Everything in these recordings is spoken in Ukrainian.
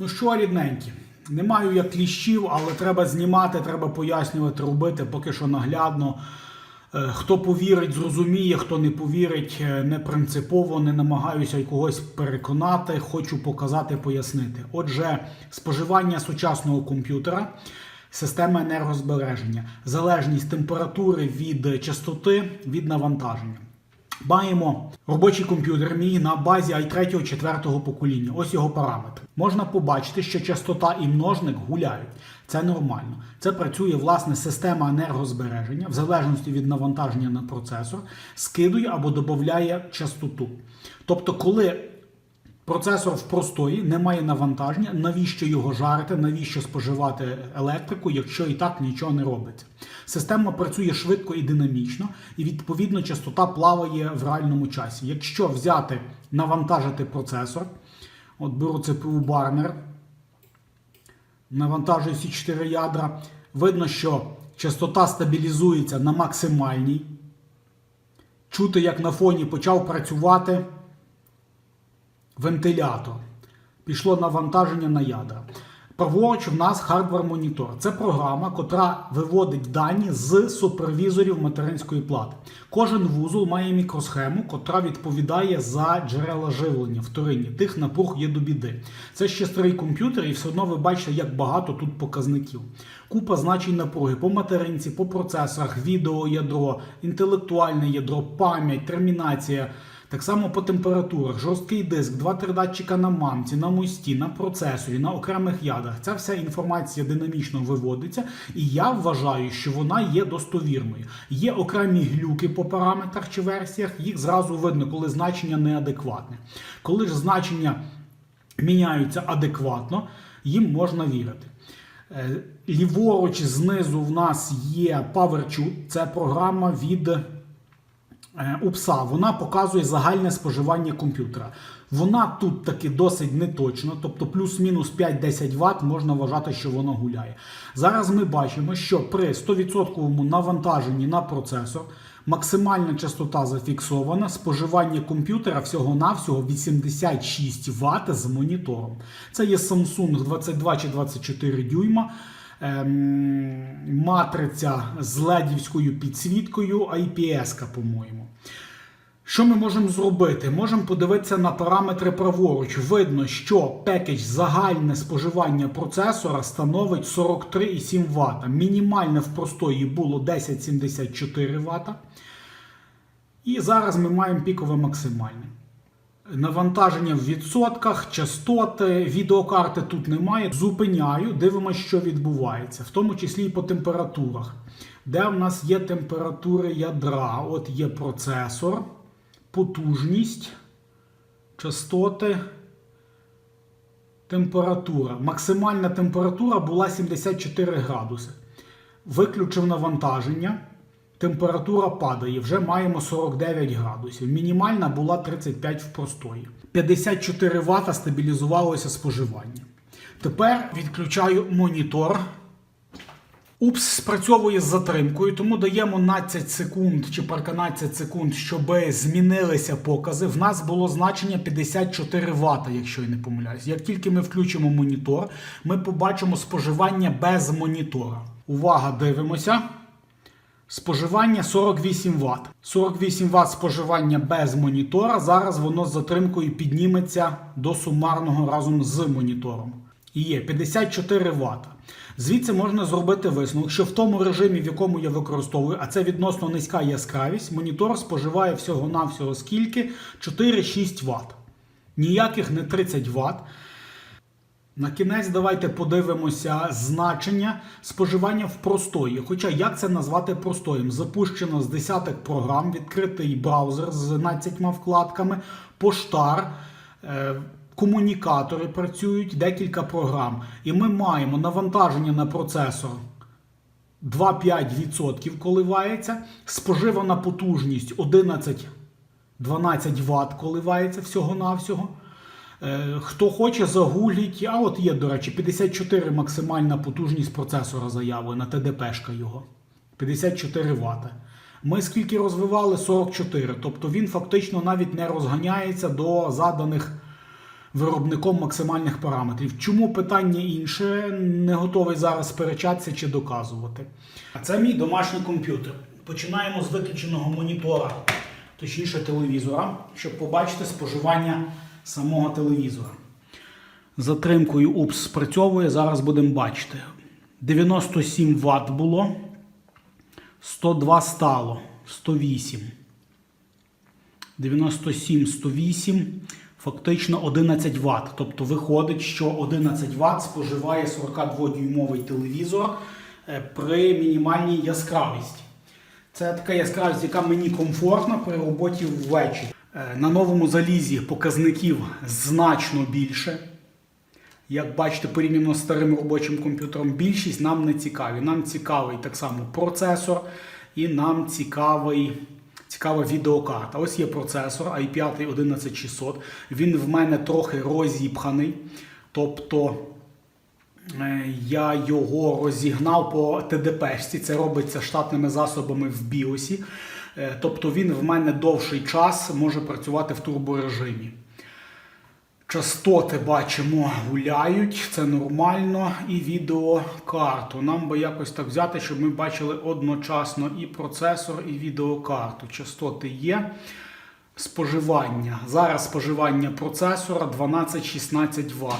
Ну що, рідненькі, не маю я кліщів, але треба знімати, треба пояснювати, робити поки що наглядно. Е, Хто повірить, зрозуміє, хто не повірить, е, не принципово, не намагаюся когось переконати, хочу показати, пояснити. Отже, споживання сучасного комп'ютера, система енергозбереження, залежність температури від частоти, від навантаження. Маємо робочий комп'ютер мій на базі i3 4 покоління. Ось його параметри. Можна побачити, що частота і множник гуляють. Це нормально. Це працює власне система енергозбереження в залежності від навантаження на процесор, скидує або додає частоту. Тобто, коли Процесор в простої, немає навантаження. Навіщо його жарити, навіщо споживати електрику, якщо і так нічого не робиться? Система працює швидко і динамічно, і відповідно частота плаває в реальному часі. Якщо взяти, навантажити процесор, от беру CPU барнер, навантажую всі 4 ядра, видно, що частота стабілізується на максимальній. Чути, як на фоні почав працювати вентилятор. Пішло навантаження на ядра. Праворуч в нас хардвер монітор. Це програма, котра виводить дані з супервізорів материнської плати. Кожен вузол має мікросхему, котра відповідає за джерела живлення вторинні. Тих напруг є до біди. Це ще старий комп'ютер, і все одно ви бачите, як багато тут показників. Купа значень напруги по материнці, по процесорах, відеоядро, інтелектуальне ядро, пам'ять, термінація. Так само по температурах, жорсткий диск, два-три датчика на мамці, на мості, на процесорі, на окремих ядрах. Ця вся інформація динамічно виводиться, і я вважаю, що вона є достовірною. Є окремі глюки по параметрах чи версіях, їх зразу видно, коли значення неадекватне. Коли ж значення міняються адекватно, їм можна вірити. Е, Ліворуч знизу в нас є PowerChute, це програма від е, УПСА. Вона показує загальне споживання комп'ютера. Вона тут таки досить неточна, тобто плюс-мінус 5-10 Вт можна вважати, що вона гуляє. Зараз ми бачимо, що при 100% навантаженні на процесор максимальна частота зафіксована, споживання комп'ютера всього-навсього 86 Вт з монітором. Це є Samsung 22 чи 24 дюйма. Ем, матриця з ледівською підсвіткою, IPS, по-моєму. Що ми можемо зробити? Можемо подивитися на параметри праворуч. Видно, що пекедж загальне споживання процесора становить 43,7 Вт. Мінімальне в простої було 1074 Вт. І зараз ми маємо пікове максимальне. Навантаження в відсотках, частоти, відеокарти тут немає. Зупиняю, дивимося, що відбувається, в тому числі і по температурах. Де в нас є температури ядра? От є процесор, потужність, частоти, температура. Максимальна температура була 74 градуси. Виключив навантаження. Температура падає, вже маємо 49 градусів. Мінімальна була 35 в простої. 54 Вт стабілізувалося споживання. Тепер відключаю монітор. УПС спрацьовує з затримкою, тому даємо 12 секунд чи 15 секунд, щоб змінилися покази. В нас було значення 54 Вт, якщо я не помиляюсь. Як тільки ми включимо монітор, ми побачимо споживання без монітора. Увага, дивимося. Споживання 48 Вт. 48 Вт споживання без монітора. Зараз воно з затримкою підніметься до сумарного разом з монітором. І є 54 Вт. Звідси можна зробити висновок, що в тому режимі, в якому я використовую, а це відносно низька яскравість, монітор споживає всього-навсього скільки? 4-6 Вт. Ніяких не 30 Вт. На кінець давайте подивимося значення споживання в простої. Хоча як це назвати простоєм? Запущено з десяток програм, відкритий браузер з 12 вкладками, поштар, е, комунікатори працюють, декілька програм. І ми маємо навантаження на процесор 2-5% коливається, споживана потужність 11-12 Вт коливається всього-навсього. Е, Хто хоче, загугліть. А от є, до речі, 54 максимальна потужність процесора заявлена, ТДПшка його. 54 Вт. Ми скільки розвивали? 44. Тобто він фактично навіть не розганяється до заданих виробником максимальних параметрів. Чому питання інше? Не готовий зараз сперечатися чи доказувати. А це мій домашній комп'ютер. Починаємо з виключеного монітора, точніше телевізора, щоб побачити споживання самого телевізора. Затримкою УПС спрацьовує, зараз будемо бачити. 97 Вт було, 102 стало, 108. 97, 108, фактично 11 Вт. Тобто виходить, що 11 Вт споживає 42-дюймовий телевізор е, при мінімальній яскравості. Це така яскравість, яка мені комфортна при роботі ввечері. Е, На новому залізі показників значно більше. Як бачите, порівняно з старим робочим комп'ютером, більшість нам не цікаві. Нам цікавий так само процесор, і нам цікавий, цікава відеокарта. Ось є процесор i5 11600. Він в мене трохи розіпханий. Тобто е, я його розігнав по ТДПшці. Це робиться штатними засобами в BIOS. Е, Тобто він в мене довший час може працювати в турборежимі. Частоти бачимо гуляють, це нормально. І відеокарту. Нам би якось так взяти, щоб ми бачили одночасно і процесор, і відеокарту. Частоти є. Споживання. Зараз споживання процесора 12-16 Вт.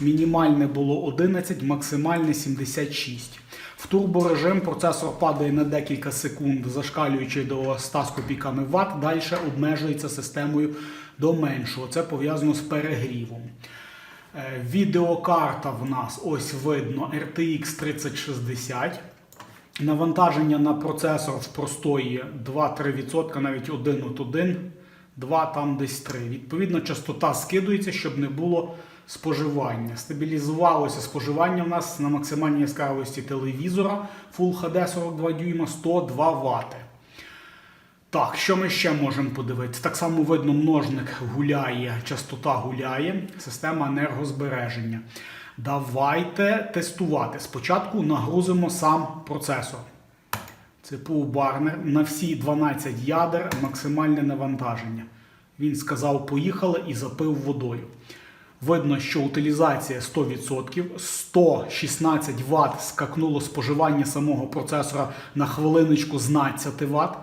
Мінімальне було 11, максимальне 76. В турборежим процесор падає на декілька секунд, зашкалюючи до 100 з копійками Вт. Далі обмежується системою до меншого. Це пов'язано з перегрівом. Е, Відеокарта в нас ось видно RTX 3060. Навантаження на процесор в простої 2-3%, навіть 1 от 1, 2 там десь 3. Відповідно, частота скидується, щоб не було споживання. Стабілізувалося споживання в нас на максимальній яскравості телевізора Full HD 42 дюйма 102 Вт. Так, що ми ще можемо подивитися? Так само видно, множник гуляє, частота гуляє, система енергозбереження. Давайте тестувати. Спочатку нагрузимо сам процесор. CPU барнер на всі 12 ядер максимальне навантаження. Він сказав, поїхали і запив водою. Видно, що утилізація 100%, 116 Вт скакнуло споживання самого процесора на хвилиночку з 12 Вт.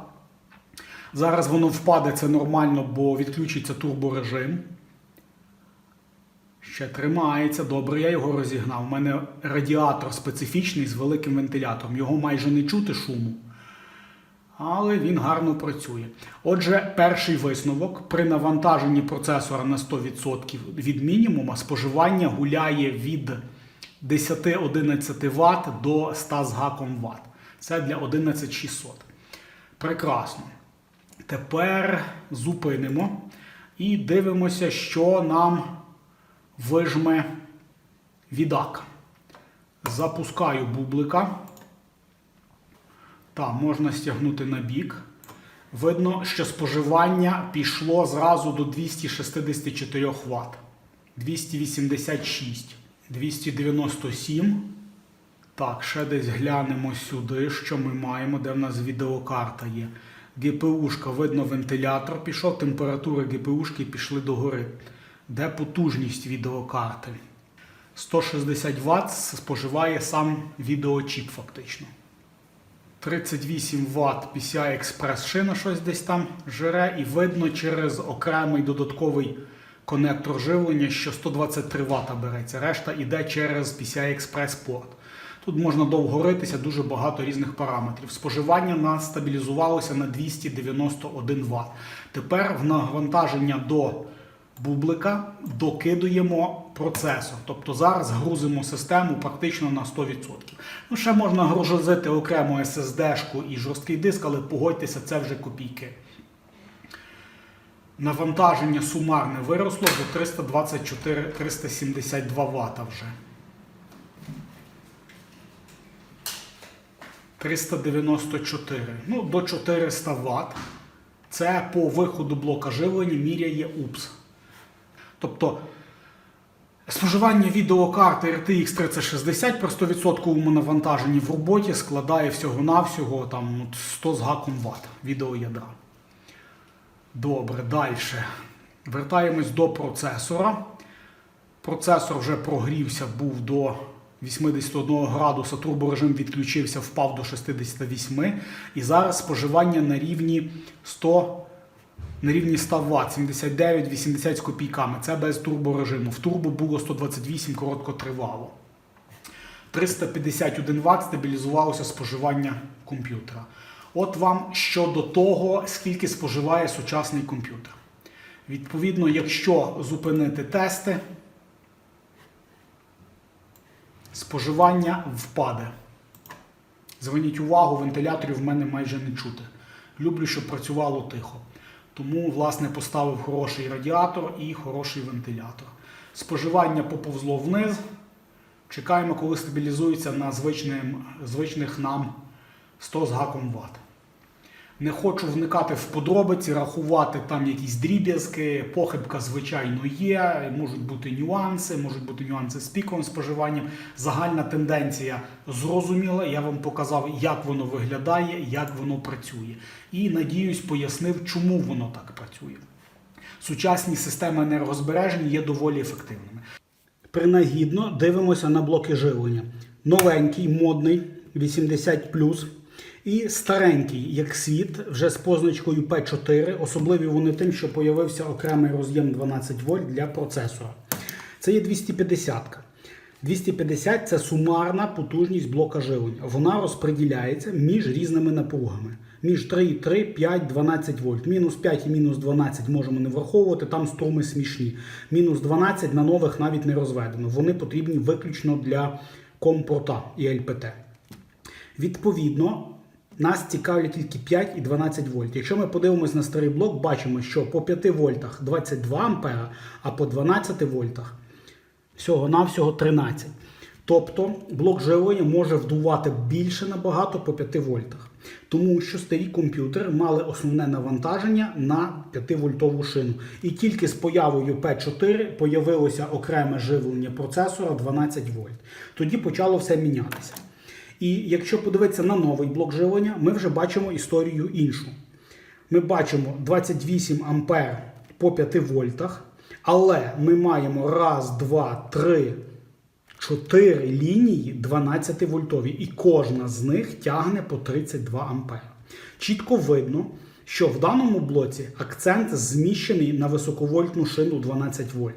Зараз воно впаде, це нормально, бо відключиться турборежим. Ще тримається, добре, я його розігнав. У мене радіатор специфічний з великим вентилятором. Його майже не чути шуму. Але він гарно працює. Отже, перший висновок при навантаженні процесора на 100% від мінімума споживання гуляє від 10-11 Вт до 100 з гаком Вт. Це для 11600. Прекрасно. Тепер зупинимо і дивимося, що нам вижме відак. Запускаю бублика. Так, можна стягнути на бік. Видно, що споживання пішло зразу до 264 Вт. 286, 297. Так, ще десь глянемо сюди, що ми маємо, де в нас відеокарта є. ГПУшка, видно, вентилятор пішов, температури ГПУшки пішли догори. Де потужність відеокарти? 160 Вт споживає сам відеочіп фактично. 38 Вт PCI Express шина щось десь там жере, і видно через окремий додатковий конектор живлення, що 123 Вт береться. Решта йде через PCI Express порт. Тут можна довго ритися, дуже багато різних параметрів. Споживання нас стабілізувалося на 291 Вт. Тепер в навантаження до бублика докидуємо процесор. Тобто зараз грузимо систему практично на 100%. Ну, ще можна грузити окремо SSD-шку і жорсткий диск, але погодьтеся, це вже копійки. Навантаження сумарне виросло до 324-372 Вт вже. 394. Ну, до 400 Вт. Це по виходу блока живлення міряє УПС. Тобто споживання відеокарти RTX 3060 при 100% навантаженні в роботі складає всього-навсього там, 100 з гаком Вт відеоядра. Добре, далі. Вертаємось до процесора. Процесор вже прогрівся, був до 81 градуса, турборежим відключився, впав до 68. І зараз споживання на рівні 100 на рівні 100 Вт, 79-80 з копійками. Це без турборежиму. В турбо було 128 короткотривало. 351 Вт стабілізувалося споживання комп'ютера. От вам щодо того, скільки споживає сучасний комп'ютер. Відповідно, якщо зупинити тести, споживання впаде. Зверніть увагу, вентиляторів в мене майже не чути. Люблю, щоб працювало тихо. Тому, власне, поставив хороший радіатор і хороший вентилятор. Споживання поповзло вниз. Чекаємо, коли стабілізується на звичних нам 100 з гаком Вт. Не хочу вникати в подробиці, рахувати там якісь дріб'язки, похибка, звичайно, є, можуть бути нюанси, можуть бути нюанси з піковим споживанням. Загальна тенденція зрозуміла. Я вам показав, як воно виглядає, як воно працює. І надіюсь, пояснив, чому воно так працює. Сучасні системи енергозбереження є доволі ефективними. Принагідно дивимося на блоки живлення. Новенький, модний, 80 і старенький, як світ, вже з позначкою P4. Особливі вони тим, що появився окремий роз'єм 12 вольт для процесора. Це є 250. -ка. 250 це сумарна потужність блока живлення. Вона розподіляється між різними напругами. Між 3,3, 5, 12 вольт. Мінус 5 і мінус 12 можемо не враховувати, там струми смішні. Мінус 12 на нових навіть не розведено. Вони потрібні виключно для компорта і ЛПТ. Відповідно, нас цікавлять тільки 5 і 12 вольт. Якщо ми подивимось на старий блок, бачимо, що по 5 вольтах 22 ампера, а по 12 вольтах всього-навсього 13. Тобто блок живлення може вдувати більше набагато по 5 вольтах. Тому що старі комп'ютери мали основне навантаження на 5-вольтову шину. І тільки з появою P4 появилося окреме живлення процесора 12 вольт. Тоді почало все мінятися. І якщо подивитися на новий блок живлення, ми вже бачимо історію іншу. Ми бачимо 28 ампер по 5 вольтах, але ми маємо раз, два, три, чотири лінії 12 вольтові, і кожна з них тягне по 32 ампер. Чітко видно, що в даному блоці акцент зміщений на високовольтну шину 12 вольт.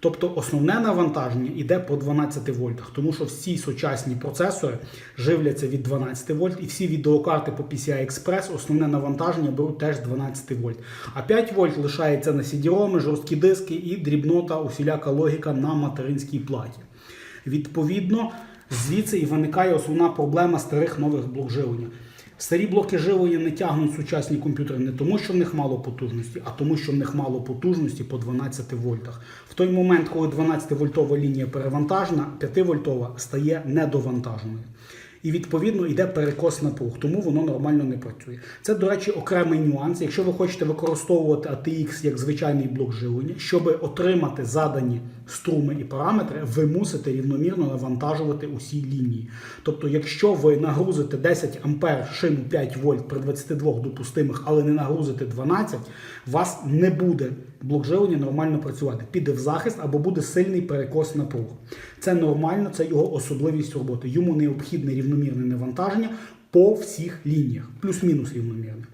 Тобто основне навантаження йде по 12 вольтах, тому що всі сучасні процесори живляться від 12 вольт, і всі відеокарти по PCI Express основне навантаження беруть теж 12 вольт. А 5 вольт лишається на CD-ROM, жорсткі диски і дрібнота, усіляка логіка на материнській платі. Відповідно, звідси і виникає основна проблема старих нових блок живлення. Старі блоки живлення не тягнуть сучасні комп'ютери не тому, що в них мало потужності, а тому, що в них мало потужності по 12 вольтах. В той момент, коли 12-вольтова лінія перевантажена, 5-вольтова стає недовантаженою. І відповідно йде перекос напруг, тому воно нормально не працює. Це, до речі, окремий нюанс. Якщо ви хочете використовувати ATX як звичайний блок живлення, щоб отримати задані струми і параметри, ви мусите рівномірно навантажувати усі лінії. Тобто, якщо ви нагрузите 10 ампер шину 5 вольт при 22 допустимих, але не нагрузите 12, у вас не буде блок живлення нормально працювати. Піде в захист або буде сильний перекос напруг. Це нормально, це його особливість роботи. Йому необхідне рівномірне навантаження по всіх лініях, плюс-мінус рівномірне.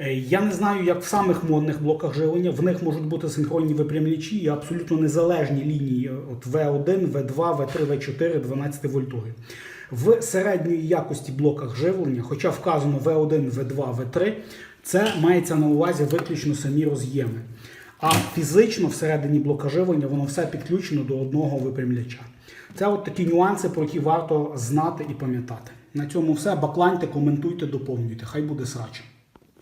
Е, Я не знаю, як в самих модних блоках живлення, в них можуть бути синхронні випрямлячі і абсолютно незалежні лінії от V1, V2, V3, V4, 12 вольтові. В середньої якості блоках живлення, хоча вказано V1, V2, V3, це мається на увазі виключно самі роз'єми. А фізично всередині блока живлення воно все підключено до одного випрямляча. Це от такі нюанси, про які варто знати і пам'ятати. На цьому все. Бакланьте, коментуйте, доповнюйте. Хай буде срача.